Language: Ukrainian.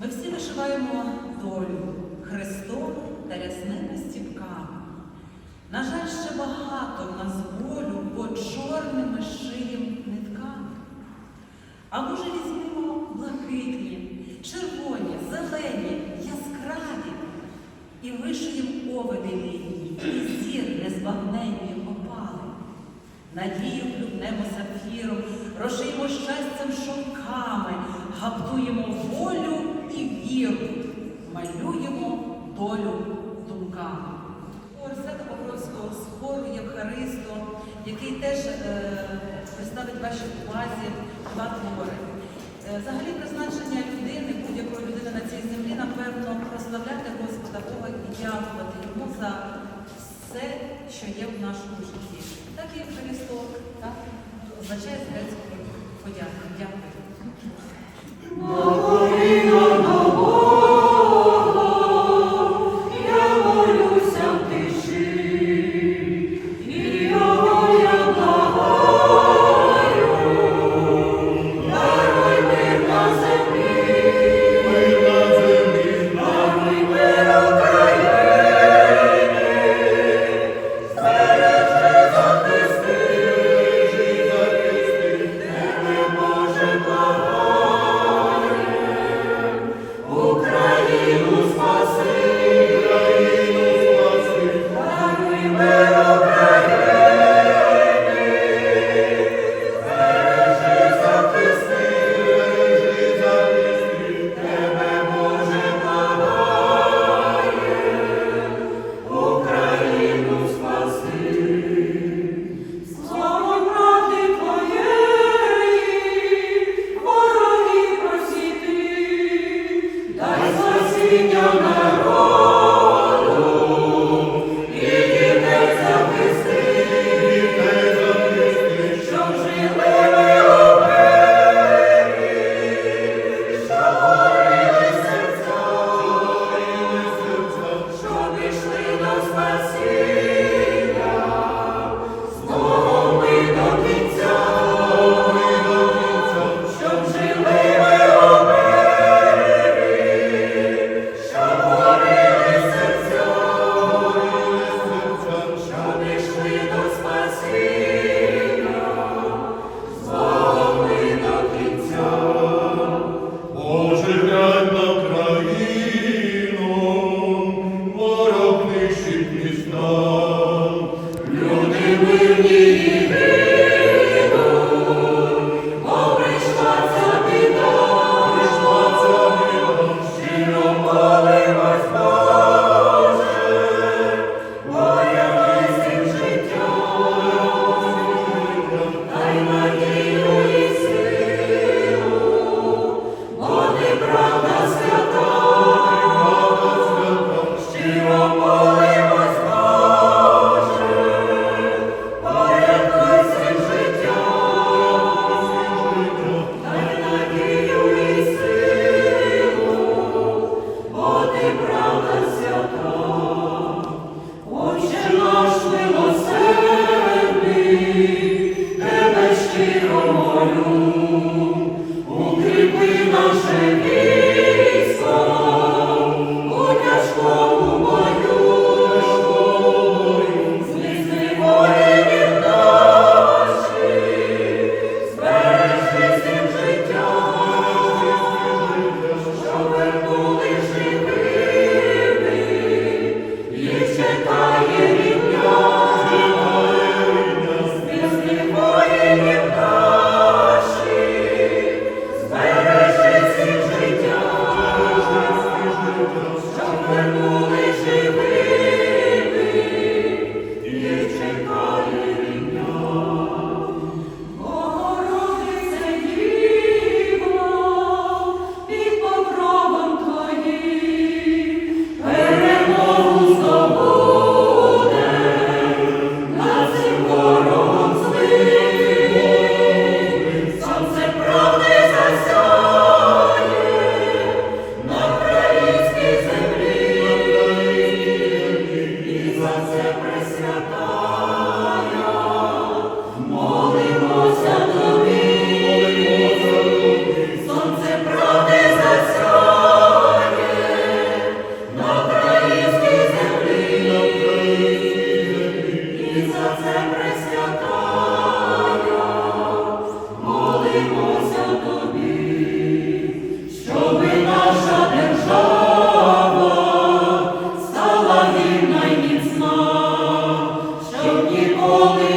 Ми всі вишиваємо долю хрестом та рясними стіпками. На жаль, ще багато в нас болю по чорними шиєм нитками. А може візьмемо блакитні, червоні, зелені, яскраві і вишиємо овиди літні, і зір незбагненні опали. Надію хлюбнемо сапфіром, розшиємо щастям шовками, гаптуємо волю і віру, малюємо долю думками. Орсета Покровського з хору Євхаристо, який теж е, представить вашій увазі два твори. Е, Взагалі призначення людини, будь-якої людини на цій землі, напевно, прославляти Господа Бога і дякувати йому за все, що є в нашому житті. Так і Христос, так означає з грецької подяки. Дякую. Твою. sunset. holy.